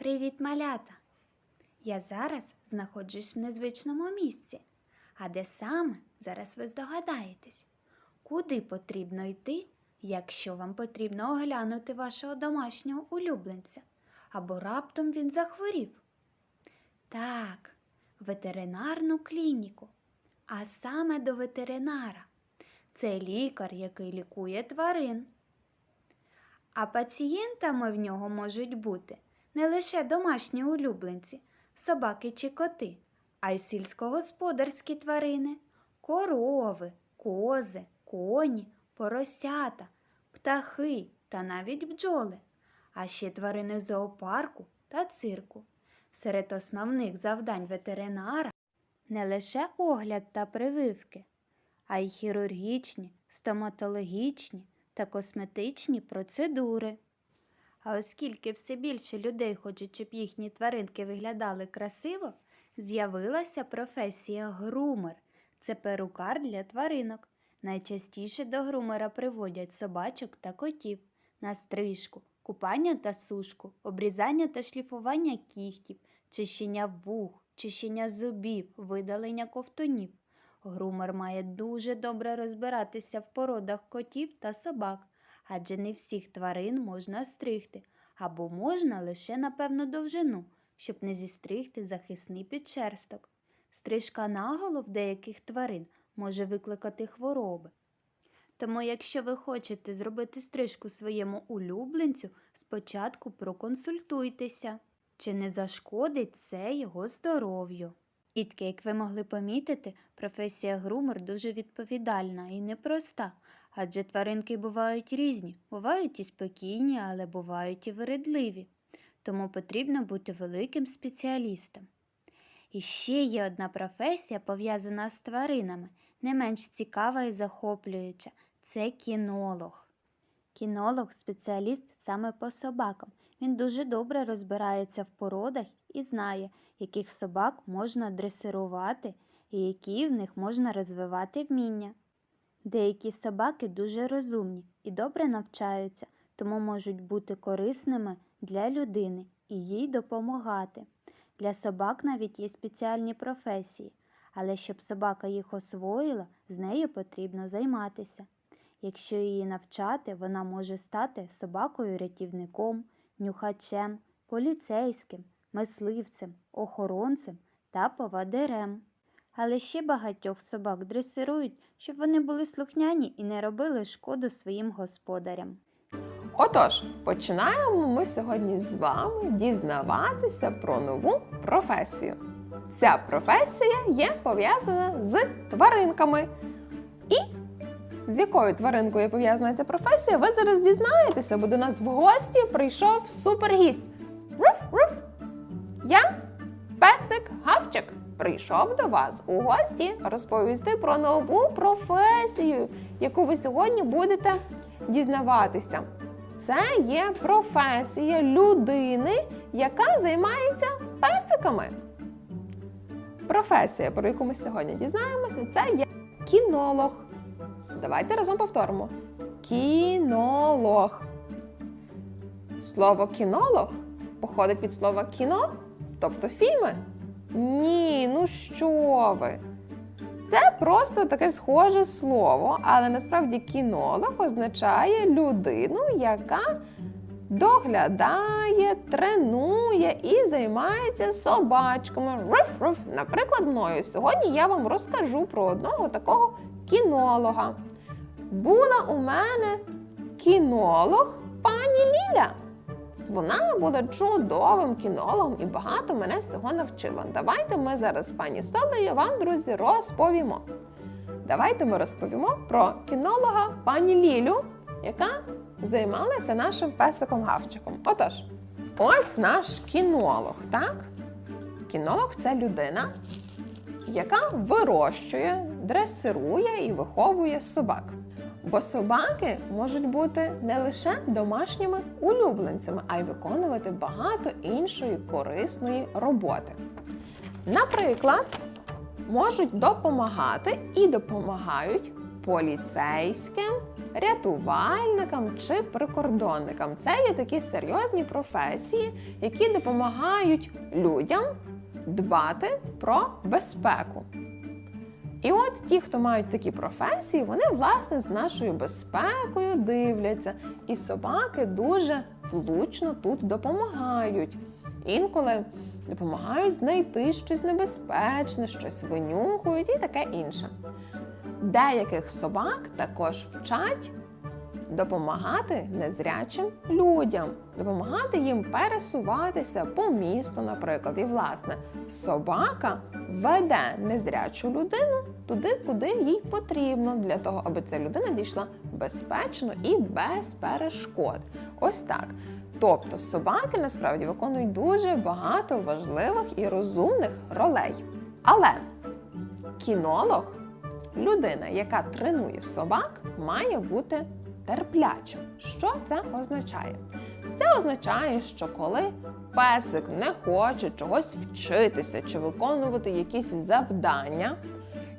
Привіт, малята! Я зараз знаходжусь в незвичному місці. А де саме зараз ви здогадаєтесь? Куди потрібно йти, якщо вам потрібно оглянути вашого домашнього улюбленця або раптом він захворів? Так, ветеринарну клініку, а саме до ветеринара. Це лікар, який лікує тварин. А пацієнтами в нього можуть бути не лише домашні улюбленці, собаки чи коти, а й сільськогосподарські тварини, корови, кози, коні, поросята, птахи та навіть бджоли, а ще тварини зоопарку та цирку. Серед основних завдань ветеринара не лише огляд та прививки, а й хірургічні, стоматологічні та косметичні процедури. А оскільки все більше людей хочуть, щоб їхні тваринки виглядали красиво, з'явилася професія грумер. Це перукар для тваринок. Найчастіше до грумера приводять собачок та котів на стрижку, купання та сушку, обрізання та шліфування кігтів, чищення вух, чищення зубів, видалення ковтунів. Грумер має дуже добре розбиратися в породах котів та собак, адже не всіх тварин можна стригти, або можна лише на певну довжину, щоб не зістригти захисний підшерсток. Стрижка наголов деяких тварин може викликати хвороби. Тому, якщо ви хочете зробити стрижку своєму улюбленцю, спочатку проконсультуйтеся, чи не зашкодить це його здоров'ю. Ітки, як ви могли помітити, професія грумер дуже відповідальна і непроста, адже тваринки бувають різні, бувають і спокійні, але бувають і вередливі. Тому потрібно бути великим спеціалістом. І ще є одна професія, пов'язана з тваринами, не менш цікава і захоплююча це кінолог. Кінолог спеціаліст саме по собакам. Він дуже добре розбирається в породах і знає, яких собак можна дресирувати і які в них можна розвивати вміння. Деякі собаки дуже розумні і добре навчаються, тому можуть бути корисними для людини і їй допомагати. Для собак навіть є спеціальні професії, але щоб собака їх освоїла, з нею потрібно займатися. Якщо її навчати, вона може стати собакою-рятівником, нюхачем, поліцейським, мисливцем, охоронцем та повадирем. Але ще багатьох собак дресирують, щоб вони були слухняні і не робили шкоду своїм господарям. Отож, починаємо ми сьогодні з вами дізнаватися про нову професію. Ця професія є пов'язана з тваринками. І з якою тваринкою пов'язана ця професія, ви зараз дізнаєтеся, бо до нас в гості прийшов супергість. Руф, руф! Я песик Гавчик. Прийшов до вас у гості розповісти про нову професію, яку ви сьогодні будете дізнаватися. Це є професія людини, яка займається песиками. Професія, про яку ми сьогодні дізнаємося, це є кінолог. Давайте разом повторимо. Кінолог. Слово кінолог походить від слова кіно, тобто фільми. Ні, ну що ви? Це просто таке схоже слово, але насправді кінолог означає людину, яка доглядає, тренує і займається собачками. Руф-руф. Наприклад, мною сьогодні я вам розкажу про одного такого кінолога. Була у мене кінолог пані Ліля. Вона буде чудовим кінологом і багато мене всього навчила. Давайте ми зараз з пані Солею вам, друзі, розповімо. Давайте ми розповімо про кінолога пані Лілю, яка займалася нашим песиком Гавчиком. Отож, ось наш кінолог, так? Кінолог це людина, яка вирощує, дресирує і виховує собак. Бо собаки можуть бути не лише домашніми улюбленцями, а й виконувати багато іншої корисної роботи. Наприклад, можуть допомагати і допомагають поліцейським рятувальникам чи прикордонникам. Це є такі серйозні професії, які допомагають людям дбати про безпеку. І от ті, хто мають такі професії, вони власне з нашою безпекою дивляться, і собаки дуже влучно тут допомагають. Інколи допомагають знайти щось небезпечне, щось винюхують і таке інше. Деяких собак також вчать допомагати незрячим людям, допомагати їм пересуватися по місту, наприклад. І, власне, собака веде незрячу людину туди, куди їй потрібно, для того, аби ця людина дійшла безпечно і без перешкод. Ось так. Тобто собаки насправді виконують дуже багато важливих і розумних ролей. Але кінолог, людина, яка тренує собак, має бути терплячим. Що це означає? Це означає, що коли песик не хоче чогось вчитися чи виконувати якісь завдання,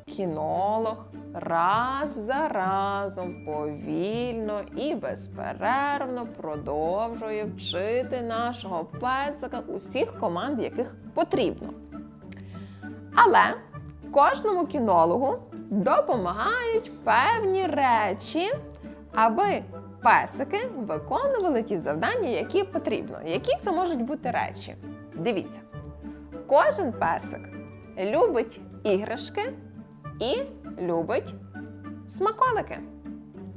кінолог раз за разом повільно і безперервно продовжує вчити нашого песика усіх команд, яких потрібно. Але кожному кінологу допомагають певні речі, аби песики виконували ті завдання, які потрібно. Які це можуть бути речі? Дивіться, кожен песик любить іграшки і любить смаколики.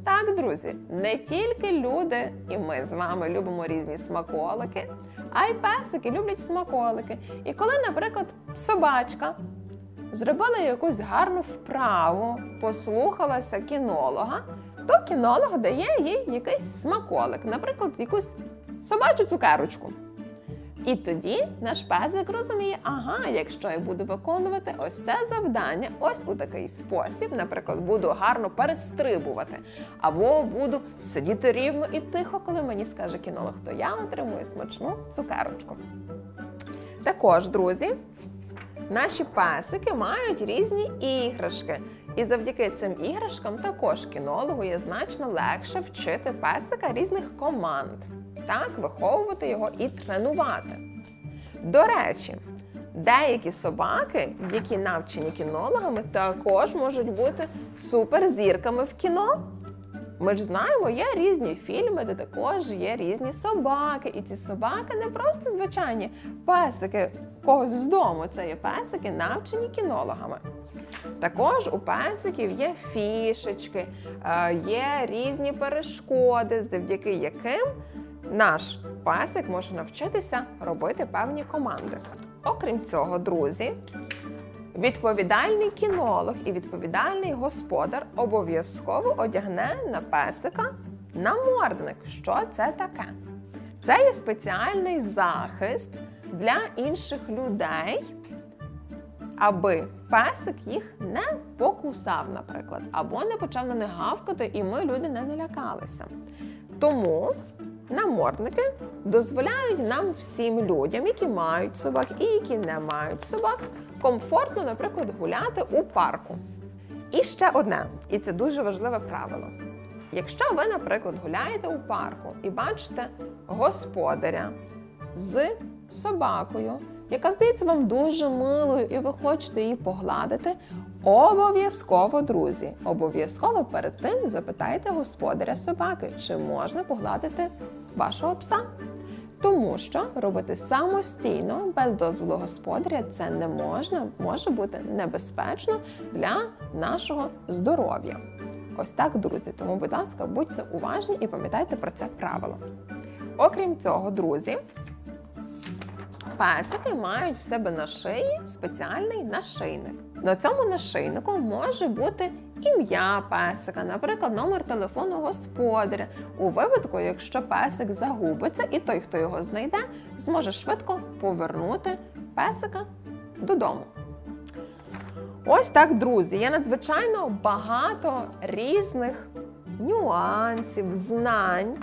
Так, друзі, не тільки люди і ми з вами любимо різні смаколики, а й песики люблять смаколики. І коли, наприклад, собачка зробила якусь гарну вправу, послухалася кінолога, то кінолог дає їй якийсь смаколик, наприклад, якусь собачу цукерочку. І тоді наш песик розуміє, ага, якщо я буду виконувати ось це завдання, ось у такий спосіб, наприклад, буду гарно перестрибувати, або буду сидіти рівно і тихо, коли мені скаже кінолог, то я отримую смачну цукерочку. Також, друзі, наші песики мають різні іграшки. І завдяки цим іграшкам також кінологу є значно легше вчити песика різних команд, так, виховувати його і тренувати. До речі, деякі собаки, які навчені кінологами, також можуть бути суперзірками в кіно. Ми ж знаємо, є різні фільми, де також є різні собаки. І ці собаки не просто звичайні песики когось з дому. Це є песики, навчені кінологами. Також у песиків є фішечки, е, є різні перешкоди, завдяки яким наш песик може навчитися робити певні команди. Окрім цього, друзі, відповідальний кінолог і відповідальний господар обов'язково одягне на песика намордник. Що це таке? Це є спеціальний захист для інших людей, аби песик їх не покусав, наприклад, або не почав на них гавкати, і ми, люди, не налякалися. Тому намордники дозволяють нам всім людям, які мають собак і які не мають собак, комфортно, наприклад, гуляти у парку. І ще одне, і це дуже важливе правило. Якщо ви, наприклад, гуляєте у парку і бачите господаря з собакою, яка здається вам дуже милою, і ви хочете її погладити, обов'язково, друзі, обов'язково перед тим запитайте господаря собаки, чи можна погладити вашого пса. Тому що робити самостійно, без дозволу господаря, це не можна, може бути небезпечно для нашого здоров'я. Ось так, друзі. Тому, будь ласка, будьте уважні і пам'ятайте про це правило. Окрім цього, друзі, песики мають в себе на шиї спеціальний нашийник. На цьому нашийнику може бути ім'я песика, наприклад, номер телефону господаря. У випадку, якщо песик загубиться, і той, хто його знайде, зможе швидко повернути песика додому. Ось так, друзі. Є надзвичайно багато різних нюансів, знань,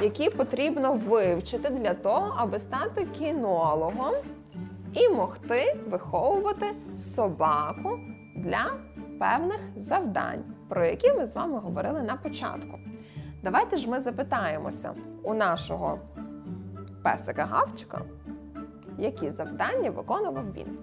які потрібно вивчити для того, аби стати кінологом і могти виховувати собаку для певних завдань, про які ми з вами говорили на початку. Давайте ж ми запитаємося у нашого песика Гавчика, які завдання виконував він.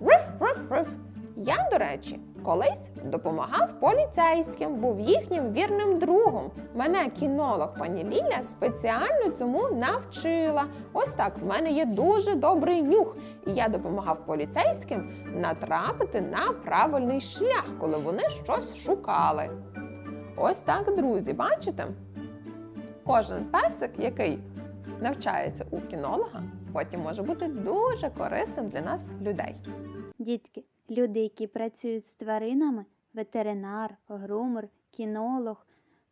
Риф, риф, риф. Я, до речі, колись допомагав поліцейським, був їхнім вірним другом. Мене кінолог пані Ліля спеціально цьому навчила. Ось так, в мене є дуже добрий нюх, і я допомагав поліцейським натрапити на правильний шлях, коли вони щось шукали. Ось так, друзі, бачите? Кожен песик, який навчається у кінолога, потім може бути дуже корисним для нас людей. Дітки, люди, які працюють з тваринами, ветеринар, грумер, кінолог,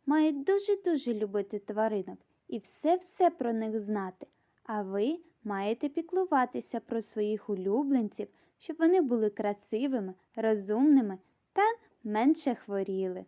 мають дуже-дуже любити тваринок і все-все про них знати. А ви маєте піклуватися про своїх улюбленців, щоб вони були красивими, розумними та менше хворіли.